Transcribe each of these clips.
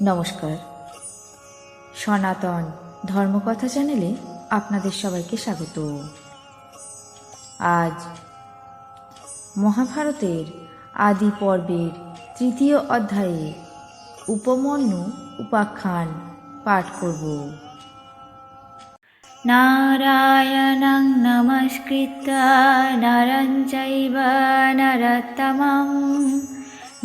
নমস্কার। সনাতন ধর্মকথা চ্যানেলে আপনাদের সবাইকে স্বাগত। আজ মহাভারতের আদি পর্বের তৃতীয় অধ্যায়ে উপমন্যু উপাখ্যান পাঠ করব। নারায়ণং নমস্কৃত নরঞ্চৈব নরতমম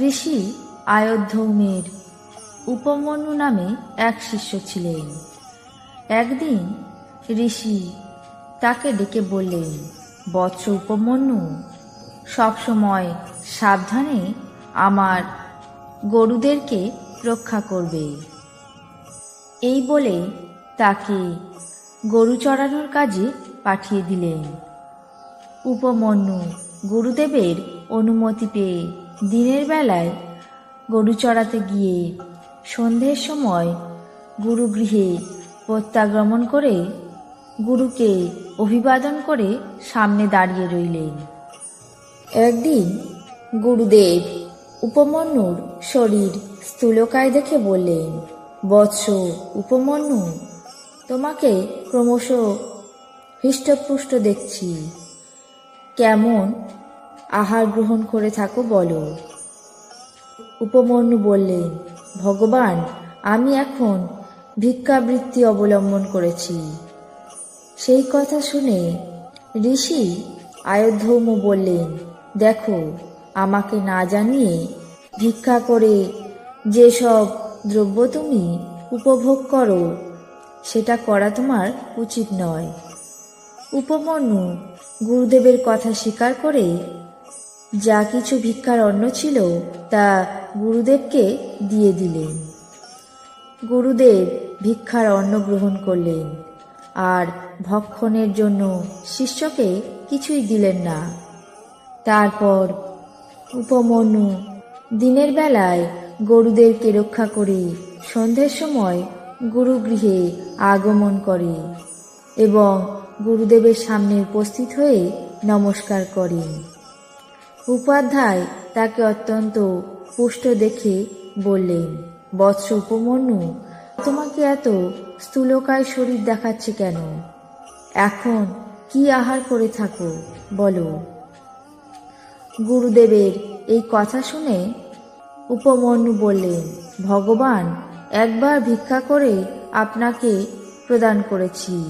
ঋষি আয়োধ্যৌমের উপমন্যু নামে এক শিষ্য ছিলেন। একদিন ঋষি তাকে ডেকে বললেন, বৎস উপমন্যু, সবসময় সাবধানে আমার গরুদেরকে রক্ষা করবে এই বলে তাকে গরু চড়ানোর কাজে পাঠিয়ে দিলেন। উপমন্যু গুরুদেবের অনুমতি পেয়ে দিনের বেলায় গরু চড়াতে গিয়ে সন্ধ্যের সময় গুরুগৃহে প্রত্যাগমন করে গুরুকে অভিবাদন করে সামনে দাঁড়িয়ে রইলেন। একদিন গুরুদেব উপমন্যুর শরীর স্থূলকায় দেখে বললেন, বৎস উপমন্যু, তোমাকে ক্রমশ হৃষ্টপুষ্ট দেখছি। কেমন আহার গ্রহণ করে থাকো, বলো। উপমন্যু বললেন, ভগবান, আমি এখন ভিক্ষাবৃত্তি অবলম্বন করেছি। সেই কথা শুনে ঋষি আয়োধ্যৌম বললেন, দেখো, আমাকে না জানিয়ে ভিক্ষা করে যেসব দ্রব্য তুমি উপভোগ করো, সেটা করা তোমার উচিত নয়। উপমন্যু গুরুদেবের কথা স্বীকার করে যা কিছু ভিক্ষার অন্ন ছিল তা গুরুদেবকে দিয়ে দিলেন। গুরুদেব ভিক্ষার অন্ন গ্রহণ করলেন, আর ভক্ষণের জন্য শিষ্যকে কিছুই দিলেন না। তারপর উপমন্যু দিনের বেলায় গরুদেরকে রক্ষা করে সন্ধ্যের সময় গুরুগৃহে আগমন করে এবং গুরুদেবের সামনে উপস্থিত হয়ে নমস্কার করেন। উপাধ্যায় তাকে অত্যন্ত পুষ্ট দেখে বললেন, বৎস উপমন্যু, তোমাকে এত স্থূলকায় শরীর দেখাচ্ছে কেন? এখন কি আহার করে থাকো, বলো। গুরুদেবের এই কথা শুনে উপমন্যু বললেন, ভগবান, একবার ভিক্ষা করে আপনাকে প্রদান করেছি।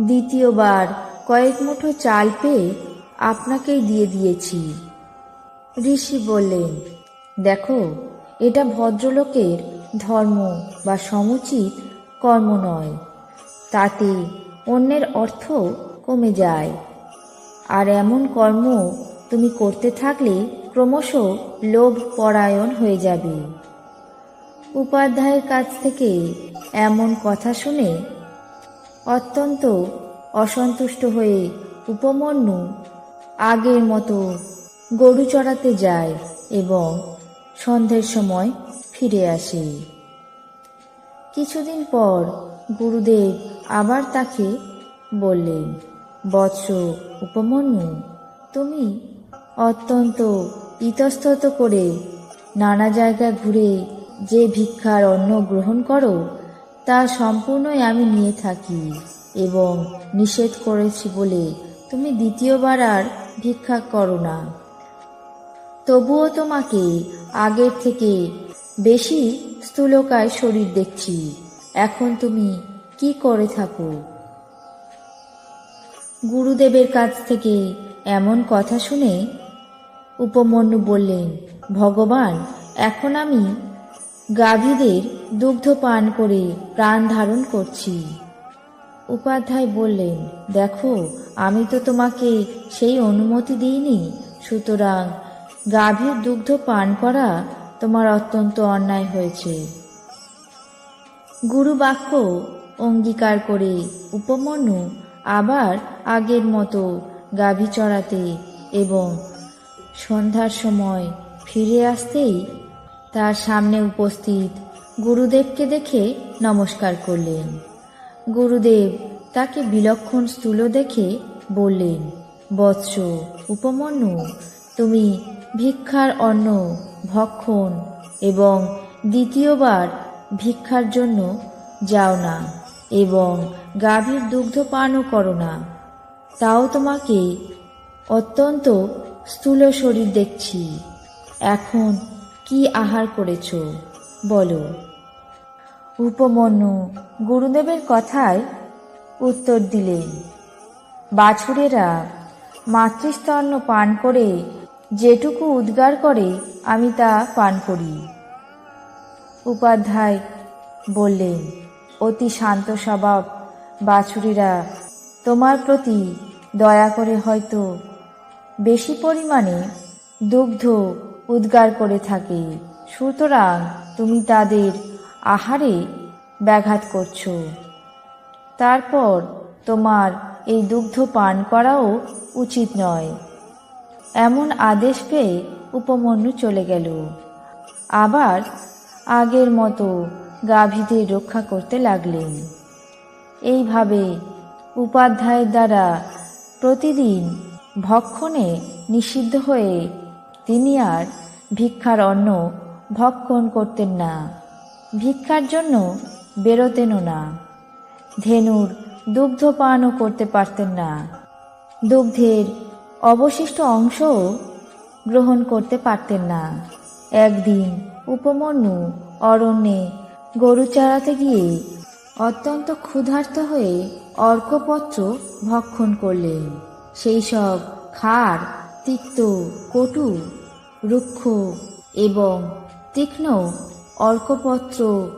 দ্বিতীয়বার কয়েক মুঠো চাল পেয়ে আপনাকেই দিয়ে দিয়েছি। ঋষি বললেন, দেখো, এটা ভদ্রলোকের ধর্ম বা সমুচিত কর্ম নয়। তাতে অন্যের অর্থ কমে যায়। আর এমন কর্ম তুমি করতে থাকলে ক্রমশ লোভ পরায়ণ হয়ে যাবে। উপাধ্যায়ের কাছ থেকে এমন কথা শুনে অত্যন্ত অসন্তুষ্ট হয়ে উপমন্যু আগের মতো গরু চড়াতে যায় এবং সন্ধ্যের সময় ফিরে আসে। কিছুদিন পর গুরুদেব আবার তাকে বললেন, বৎস উপমন্যু, তুমি অত্যন্ত ইতস্তত করে নানা জায়গায় ঘুরে যে ভিক্ষার অন্ন গ্রহণ করো, তা সম্পূর্ণই আমি নিয়ে থাকি এবং নিষেধ করেছি বলে তুমি দ্বিতীয়বার আর ভিক্ষা করো না। তবুও তোমাকে আগের থেকে বেশি স্থূলকায় শরীর দেখছি। এখন তুমি কি করে থাকো? গুরুদেবের কাছ থেকে এমন কথা শুনে উপমন্যু বললেন, ভগবান, এখন আমি গাভীদের দুগ্ধ পান করে প্রাণ ধারণ করছি। উপাধ্যায় বললেন, দেখো, আমি তো তোমাকে সেই অনুমতি দিইনি, সুতরাং গাভীর দুগ্ধ পান করা তোমার অত্যন্ত অন্যায় হয়েছে। গুরু বাক্য অঙ্গীকার করে উপমন্যু আবার আগের মতো গাভী চড়াতে এবং সন্ধ্যার সময় ফিরে আসতেই তার সামনে উপস্থিত গুরুদেবকে দেখে নমস্কার করলেন। গুরুদেব তাকে বিলক্ষণ স্থূল দেখে বললেন, বৎস উপমন্যু তুমি ভিক্ষার অন্ন, ভক্ষণ এবং দ্বিতীয়বার ভিক্ষার জন্য যাও না এবং গাভীর দুগ্ধ পানও করো না। তাও তোমাকে অত্যন্ত স্থূল শরীর দেখছি। এখন কি আহার করেছ? বলো। উপমন্যু গুরুদেবের কথায় উত্তর দিলেন, বাছুরেরা মাতৃস্তন্য পান করে যেটুকু উদ্গার করে আমি তা পান করি। উপাধ্যায় বললেন, অতি শান্ত স্বভাব, বাছুরিরা, তোমার প্রতি দয়া করে হয়তো বেশি পরিমাণে দুগ্ধ উদ্গার করে থাকে। সুতরাং তুমি তাদের আহারে ব্যাঘাত করছ। তারপর তোমার এই দুগ্ধ পান করাও উচিত নয়। এমন আদেশ পেয়ে উপমন্যু চলে গেল। আবার আগের মতো গাভীদের রক্ষা করতে লাগলেন। এইভাবে উপাধ্যায়ের দ্বারা প্রতিদিন ভক্ষণে নিষিদ্ধ হয়ে তিনি আর ভিক্ষার অন্ন ভক্ষণ করতেন না। ভিক্ষার জন্য বেরোতেনও না। ধেনুর দুগ্ধ পানও করতে পারতেন না। দুগ্ধের অবশিষ্ট অংশও গ্রহণ করতে পারতেন না। একদিন উপমন্যু অরণ্যে গরু চড়াতে গিয়ে অত্যন্ত ক্ষুধার্ত হয়ে অর্কপত্র ভক্ষণ করলেন। সেই সব খার, তিক্ত, কটু, রুক্ষ এবং তীক্ষ্ণ অর্কপত্র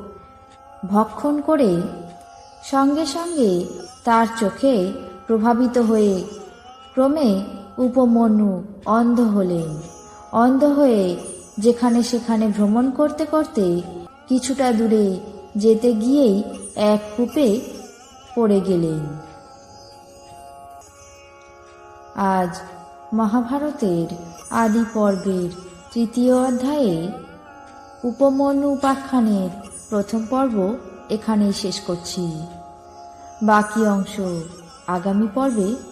ভক্ষণ করে সঙ্গে সঙ্গে তার চোখে প্রভাবিত হয়ে ক্রমে উপমন্যু অন্ধ হলেন অন্ধ হয়ে যেখানে সেখানে ভ্রমণ করতে করতে কিছুটা দূরে যেতে গিয়েই এক কূপে পড়ে গেলেন। আজ মহাভারতের আদি পর্বের তৃতীয় অধ্যায়ে উপমন্যু উপাখ্যানের প্রথম পর্ব এখানেই শেষ করছি। বাকি অংশ আগামী পর্বে